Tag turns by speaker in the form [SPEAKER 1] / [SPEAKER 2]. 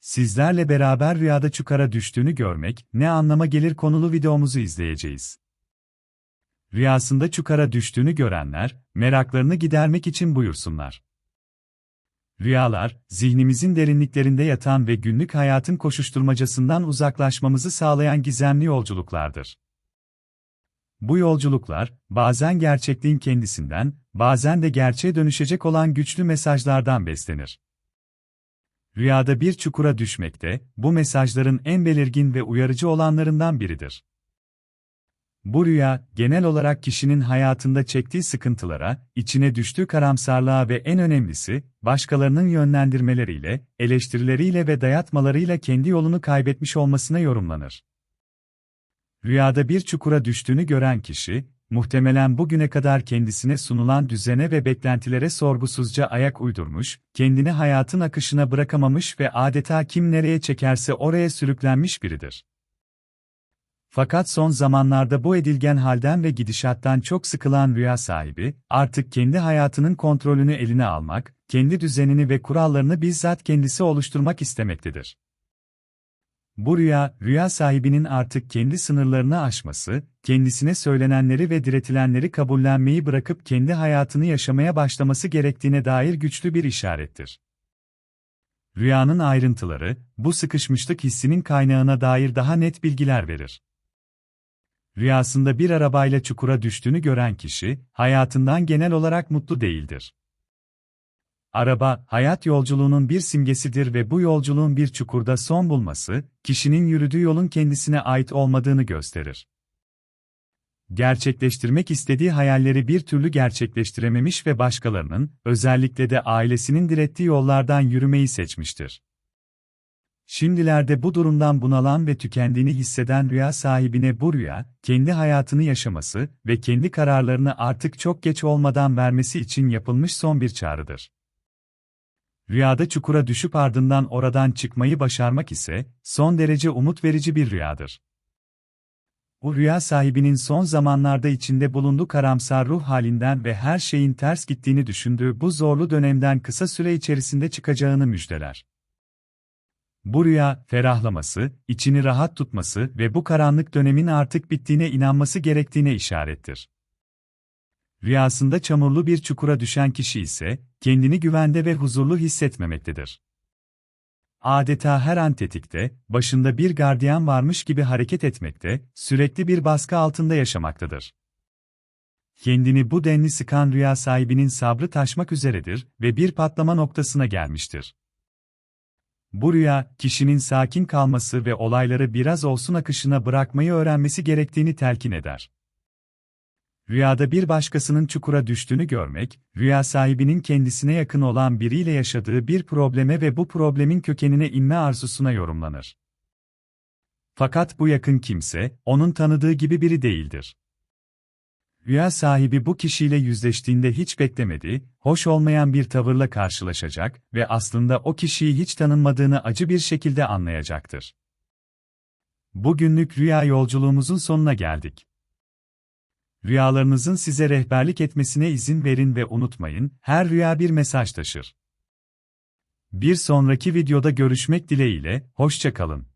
[SPEAKER 1] Sizlerle beraber rüyada çukura düştüğünü görmek ne anlama gelir konulu videomuzu izleyeceğiz. Rüyasında çukura düştüğünü görenler, meraklarını gidermek için buyursunlar. Rüyalar, zihnimizin derinliklerinde yatan ve günlük hayatın koşuşturmacasından uzaklaşmamızı sağlayan gizemli yolculuklardır. Bu yolculuklar, bazen gerçekliğin kendisinden, bazen de gerçeğe dönüşecek olan güçlü mesajlardan beslenir. Rüyada bir çukura düşmekte, bu mesajların en belirgin ve uyarıcı olanlarından biridir. Bu rüya, genel olarak kişinin hayatında çektiği sıkıntılara, içine düştüğü karamsarlığa ve en önemlisi, başkalarının yönlendirmeleriyle, eleştirileriyle ve dayatmalarıyla kendi yolunu kaybetmiş olmasına yorumlanır. Rüyada bir çukura düştüğünü gören kişi, muhtemelen bugüne kadar kendisine sunulan düzene ve beklentilere sorgusuzca ayak uydurmuş, kendini hayatın akışına bırakamamış ve adeta kim nereye çekerse oraya sürüklenmiş biridir. Fakat son zamanlarda bu edilgen halden ve gidişattan çok sıkılan rüya sahibi, artık kendi hayatının kontrolünü eline almak, kendi düzenini ve kurallarını bizzat kendisi oluşturmak istemektedir. Bu rüya, rüya sahibinin artık kendi sınırlarını aşması, kendisine söylenenleri ve diretilenleri kabullenmeyi bırakıp kendi hayatını yaşamaya başlaması gerektiğine dair güçlü bir işarettir. Rüyanın ayrıntıları, bu sıkışmışlık hissinin kaynağına dair daha net bilgiler verir. Rüyasında bir arabayla çukura düştüğünü gören kişi, hayatından genel olarak mutlu değildir. Araba, hayat yolculuğunun bir simgesidir ve bu yolculuğun bir çukurda son bulması, kişinin yürüdüğü yolun kendisine ait olmadığını gösterir. Gerçekleştirmek istediği hayalleri bir türlü gerçekleştirememiş ve başkalarının, özellikle de ailesinin direttiği yollardan yürümeyi seçmiştir. Şimdilerde bu durumdan bunalan ve tükendiğini hisseden rüya sahibine bu rüya, kendi hayatını yaşaması ve kendi kararlarını artık çok geç olmadan vermesi için yapılmış son bir çağrıdır. Rüyada çukura düşüp ardından oradan çıkmayı başarmak ise, son derece umut verici bir rüyadır. Bu rüya sahibinin son zamanlarda içinde bulunduğu karamsar ruh halinden ve her şeyin ters gittiğini düşündüğü bu zorlu dönemden kısa süre içerisinde çıkacağını müjdeler. Bu rüya, ferahlaması, içini rahat tutması ve bu karanlık dönemin artık bittiğine inanması gerektiğine işarettir. Rüyasında çamurlu bir çukura düşen kişi ise, kendini güvende ve huzurlu hissetmemektedir. Adeta her an tetikte, başında bir gardiyan varmış gibi hareket etmekte, sürekli bir baskı altında yaşamaktadır. Kendini bu denli sıkan rüya sahibinin sabrı taşmak üzeredir ve bir patlama noktasına gelmiştir. Bu rüya, kişinin sakin kalması ve olayları biraz olsun akışına bırakmayı öğrenmesi gerektiğini telkin eder. Rüyada bir başkasının çukura düştüğünü görmek, rüya sahibinin kendisine yakın olan biriyle yaşadığı bir probleme ve bu problemin kökenine inme arzusuna yorumlanır. Fakat bu yakın kimse, onun tanıdığı gibi biri değildir. Rüya sahibi bu kişiyle yüzleştiğinde hiç beklemediği, hoş olmayan bir tavırla karşılaşacak ve aslında o kişiyi hiç tanınmadığını acı bir şekilde anlayacaktır. Bugünlük rüya yolculuğumuzun sonuna geldik. Rüyalarınızın size rehberlik etmesine izin verin ve unutmayın, her rüya bir mesaj taşır. Bir sonraki videoda görüşmek dileğiyle, hoşça kalın.